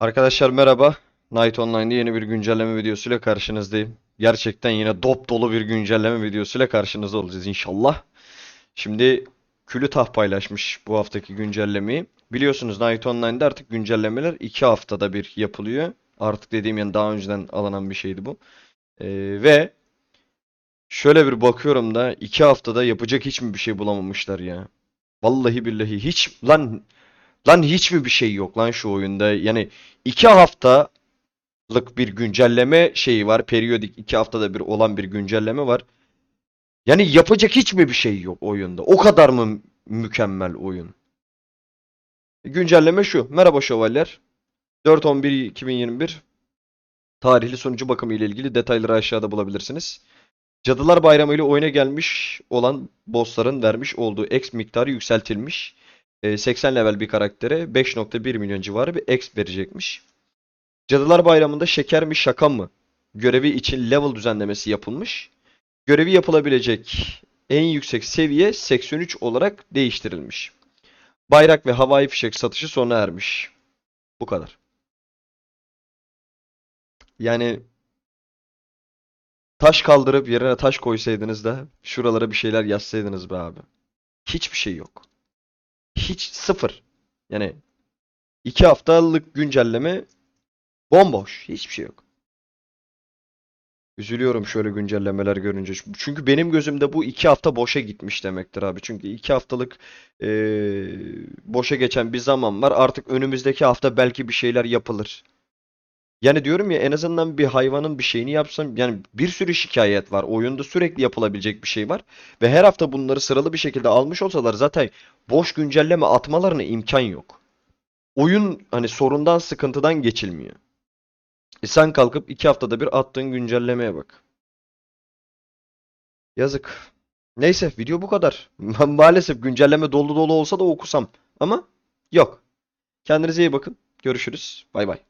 Arkadaşlar merhaba. Night Online'da yeni bir güncelleme videosuyla karşınızdayım. Gerçekten yine dop dolu bir güncelleme videosuyla karşınızda olacağız inşallah. Şimdi Külütah paylaşmış bu haftaki güncellemeyi. Biliyorsunuz Night Online'da artık güncellemeler 2 haftada bir yapılıyor. Artık dediğim yani daha önceden alınan bir şeydi bu. Ee, ve şöyle bir bakıyorum da 2 haftada yapacak hiç mi bir şey bulamamışlar ya? Vallahi billahi hiç lan Lan hiç mi bir şey yok lan şu oyunda? Yani iki haftalık bir güncelleme şeyi var. Periyodik iki haftada bir olan bir güncelleme var. Yani yapacak hiç mi bir şey yok oyunda? O kadar mı mükemmel oyun? Güncelleme şu. Merhaba şövalyer. 4.11.2021 tarihli sonucu bakımı ile ilgili detayları aşağıda bulabilirsiniz. Cadılar Bayramı ile oyuna gelmiş olan bossların vermiş olduğu X miktarı yükseltilmiş. E, 80 level bir karaktere 5.1 milyon civarı bir exp verecekmiş. Cadılar Bayramı'nda şeker mi şaka mı görevi için level düzenlemesi yapılmış. Görevi yapılabilecek en yüksek seviye 83 olarak değiştirilmiş. Bayrak ve havai fişek satışı sona ermiş. Bu kadar. Yani taş kaldırıp yerine taş koysaydınız da şuralara bir şeyler yazsaydınız be abi. Hiçbir şey yok. Hiç sıfır. Yani iki haftalık güncelleme bomboş. Hiçbir şey yok. Üzülüyorum şöyle güncellemeler görünce. Çünkü benim gözümde bu iki hafta boşa gitmiş demektir abi. Çünkü iki haftalık eee, boşa geçen bir zaman var. Artık önümüzdeki hafta belki bir şeyler yapılır. Yani diyorum ya en azından bir hayvanın bir şeyini yapsam yani bir sürü şikayet var. Oyunda sürekli yapılabilecek bir şey var. Ve her hafta bunları sıralı bir şekilde almış olsalar zaten boş güncelleme atmalarına imkan yok. Oyun hani sorundan sıkıntıdan geçilmiyor. E sen kalkıp iki haftada bir attığın güncellemeye bak. Yazık. Neyse video bu kadar. Maalesef güncelleme dolu dolu olsa da okusam. Ama yok. Kendinize iyi bakın. Görüşürüz. Bay bay.